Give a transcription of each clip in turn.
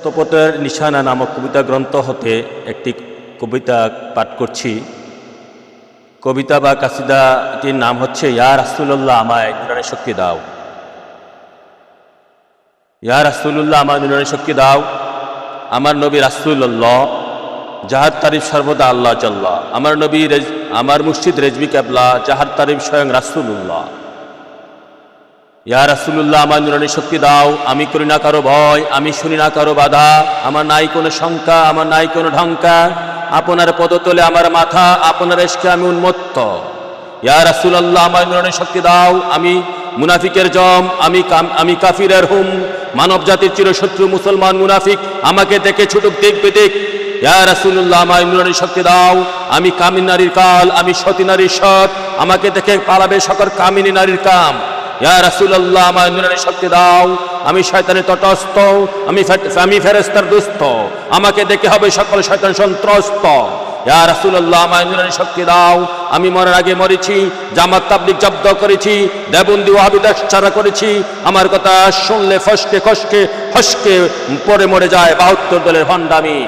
সত্যপথের নিশানা নামক কবিতা গ্রন্থ হতে একটি কবিতা পাঠ করছি। কবিতা বা কাসিদাটির নাম হচ্ছে, ইয়া রাসুল্লাহ আমায় নুরানি শক্তি দাও। ইয়া রাসুল্লাহ আমায় নুরানি শক্তি দাও। আমার নবী রাসুল্লাহ জাহার তারিফ সর্বদা আল্লাহ জাল্লাহ। আমার নবী আমার মুর্শিদ রেজবি ক্যাবলা জাহার তারিফ স্বয়ং রাসুল্লাহ ইয়া রাসুল্লাহ আমার নুরানি শক্তি দাও, আমি করি না কারও ভয়, আমি শুনি না কারও বাধা, আমার নাই কোনো শঙ্কা, আমার নাই কোনো ঢঙ্কা, আপনার পদতলে আমার মাথা, আপনার এসকে আমি উন্মত্ত। ইয়া রাসুল্লাহ আমার নুরানি শক্তি দাও, আমি মুনাফিকের জম, আমি আমি কাফিরের হুম, মানব জাতির চিরশত্রু মুসলমান মুনাফিক, আমাকে দেখে ছুটুক দেখবে দেখ ইয়া রাসুল্লাহ আমার নুরানি শক্তি দাও, আমি কামিন নারীর কাল, আমি সতী নারীর সৎ, আমাকে দেখে পালাবে সকল কামিনী নারীর কাম। ইয়া রাসূলুল্লাহ, আমার নুরানি শক্তি দাও। আমি শয়তানের তটস্থ, আমি আমি ফেরেস্তার দুস্থ। আমাকে দেখে হবে সকল শয়তান সন্ত্রস্ত। ইয়া রাসূলুল্লাহ, আমার নুরানি শক্তি দাও। আমি মরার আগে মরেছি, জামাত তাবলিক জব্দ করেছি, দেবন্দি ওয়াহাবিদাস চারা করেছি। আমার কথা শুনলে ফসকে, খসকে ফসকে পরে মরে যায় বাহাত্তর দলের ভণ্ডামি।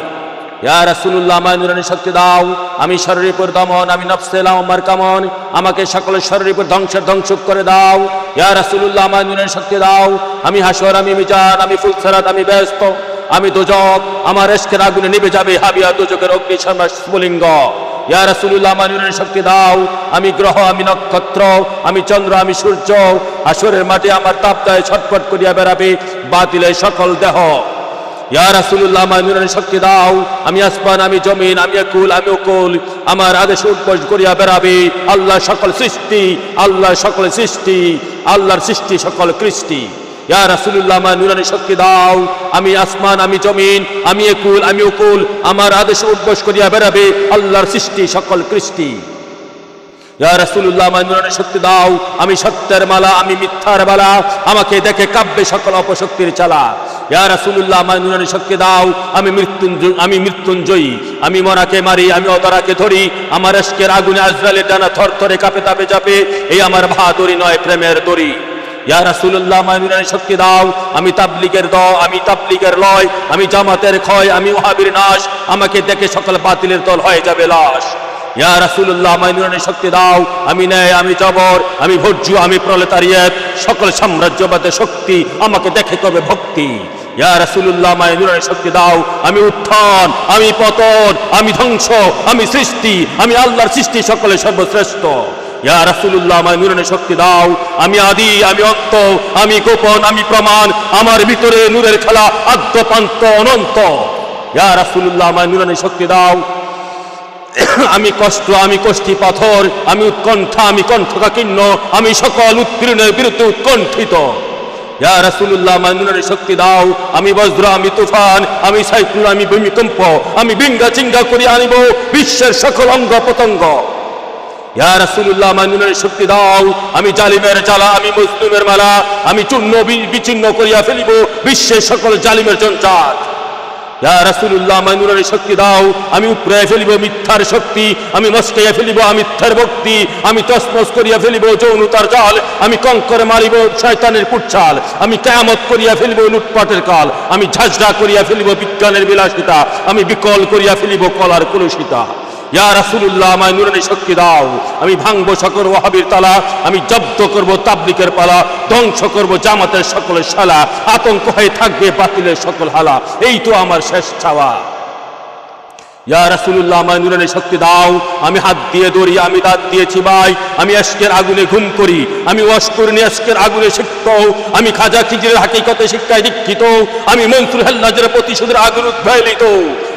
ইয়া রাসূলুল্লাহ, আমায় শক্তি দাও। আমি শরীরের উপর দমন, আমি নফসেলাম আমার আমাকে সকল শরীরের উপর ধ্বংসের ধ্বংস করে দাও। ইয়া রাসূলুল্লাহ, আমায় নুরানি শক্তি দাও। আমি হাসর, আমি মিজান, আমি ফুলসরাত, আমি ব্যস্ত। আমি দুজক, আমার এসকের আগুনে নিভে যাবে, হাবিয়া দুজকের অগ্নি শর্মা স্ফুলিঙ্গ। ইয়া রাসূলুল্লাহ আমার নুরানি শক্তি দাও। আমি গ্রহ, আমি নক্ষত্র, আমি চন্দ্র, আমি সূর্য। হাসরের মাঠে আমার তাপদায় ছটফট করিয়া বেড়াবে বাতিলের সকল দেহ। ইয়া নুরানি শক্তি দাও। আমি আসমান, আমি জমিন, আমি একুল আমি অকুল। আমার আদেশ উদ্বোস করিয়া বেড়াবে। আল্লাহ সকল সৃষ্টি, আল্লাহ সকল সৃষ্টি, আল্লাহর সৃষ্টি সকল কৃষ্টি। ইয়া রাসূলুল্লাহ, আমার নুরানি শক্তি দাও। আমি আসমান, আমি জমিন, আমি একুল আমি অকুল। আমার আদেশ উদ্বোস করিয়া বেড়াবে। আল্লাহর সৃষ্টি সকল কৃষ্টি। আমার নুরানি শক্তি দাও। আমি মালা, আমি মিথ্যার মালা। আমাকে দেখে কাব্যে সকল অপশক্তির চালা। শক্তি দাও। আমি মৃত্যুঞ্জয়, আমি মৃত্যুঞ্জয়ী। আমি মারি, আমি অতরাকে ধরি। আমার আগুনে আজরালের ডানা থরথরে কাঁপে, তাপে যাবে এই আমার বাহাদুরি নয়, প্রেমের দড়ি। ইয়া রাসূলুল্লাহ আমার শক্তি দাও। আমি তাবলিগের দ, আমি তাবলিগের লয়। আমি জামাতের ক্ষয়, আমি ওহাবির নাশ। আমাকে দেখে সকল বাতিলের দল হয়ে যাবে লাশ। ইয়া রাসূলুল্লাহ, আমায় নুরানি শক্তি দাও। আমি ন্যায়, আমি জবর, আমি ভোজ্য, আমি প্রলেতারিয়াত। সকল সাম্রাজ্যবাদের শক্তি, আমাকে দেখে করবে ভক্তি? ইয়া রাসূলুল্লাহ, আমায় নুরানি শক্তি দাও। আমি উত্থান, আমি পতন, আমি ধ্বংস, আমি সৃষ্টি, আমি আল্লাহর সৃষ্টি সকলে সর্বশ্রেষ্ঠ। ইয়া রাসূলুল্লাহ, আমায় নুরানি শক্তি দাও। আমি আদি, আমি অন্ত আমি গোপন, আমি প্রমাণ। আমার ভিতরে নূরের খেলা আদ্যপান্ত অনন্ত। ইয়া রাসূলুল্লাহ, আমায় নুরানি শক্তি দাও। আমি কষ্ট, আমি কষ্টি পাথর, আমি উৎকণ্ঠা, আমি কণ্ঠকাকীর্ণ, আমি সকল উত্তীর্ণের বিরুদ্ধে উৎকণ্ঠিত। শক্তি দাও। আমি বজ্র, আমি তুফান, আমি আমি ভূমিকম্প, আমি বিঙ্গা চিঙ্গা করি আনিব বিশ্বের সকল অঙ্গ পতঙ্গ ইয়া রাসূলুল্লাহ শক্তি দাও। আমি জালিমের জ্বালা, আমি মুসলিমের মালা, আমি চূর্ণ বিচ্ছিন্ন করিয়া ফেলিব বিশ্বের সকল জালিমের জঞ্জাট ইয়া মাইনুরের শক্তি দাও। আমি উপরে ফেলিব মিথ্যার শক্তি, আমি মস্কাইয়া ফেলিব মিথ্যার ভক্তি, আমি তসমস করিয়া ফেলিব যৌনতার জাল, আমি কঙ্করে মারিব শয়তানের কুচ্ছাল আমি কেয়ামত করিয়া ফেলিব লুটপাটের কাল, আমি ঝাঁঝরা করিয়া ফেলিব বিজ্ঞানের বিলাসিতা, আমি বিকল করিয়া ফেলিব কলার কলুষিতা। আমায় নুরানি শক্তি দাও। আমি সকল তালা, আমি জব্দ করব তাবলিকের পালা, ধ্বংস করব জামাতের সকলের শালা, আতঙ্ক হয়ে থাকবে বাতিলের সকল হালা। এই তো আমার শেষ চাওয়া। ইয়া রাসূলুল্লাহ, আমায় নুরানি শক্তি দাও। আমি হাত দিয়ে দড়ি, আমি দাঁত দিয়েছি ভাই। আমি আজকের আগুনে ঘুম করি। আমি অস্করণী আজকের আগুনে শিক্ত আমি খাজা খিজিরের হাকিকতে শিক্ষায় দীক্ষিত আমি মনসুর হাল্লাজের প্রতিশোধের আগুন উদ্ভালিত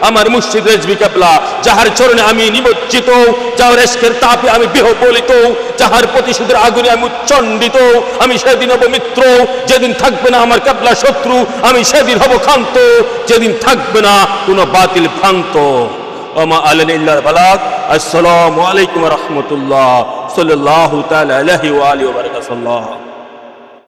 আমার মুর্শিদ রেজবি কাবলা যাহার চরণে আমি নিমজ্জিত যাহার এসকের তাপে আমি বিহবলিত যাহার প্রতিশোধের আগুনে আমি উচ্চণ্ডিত আমি সেদিন হব মিত্র যেদিন থাকবে না আমার কাবলা শত্রু, আমি সেদিন হব ক্ষান্ত যেদিন থাকবে না কোনো বাতিল ভ্রান্ত। ওমা আলেন ইল্লার বালাক আসসালামু আলাইকুম রহমতুল্লাহ। আলাইহি ওয়া আলিহি ওয়া বারাকাতুহু।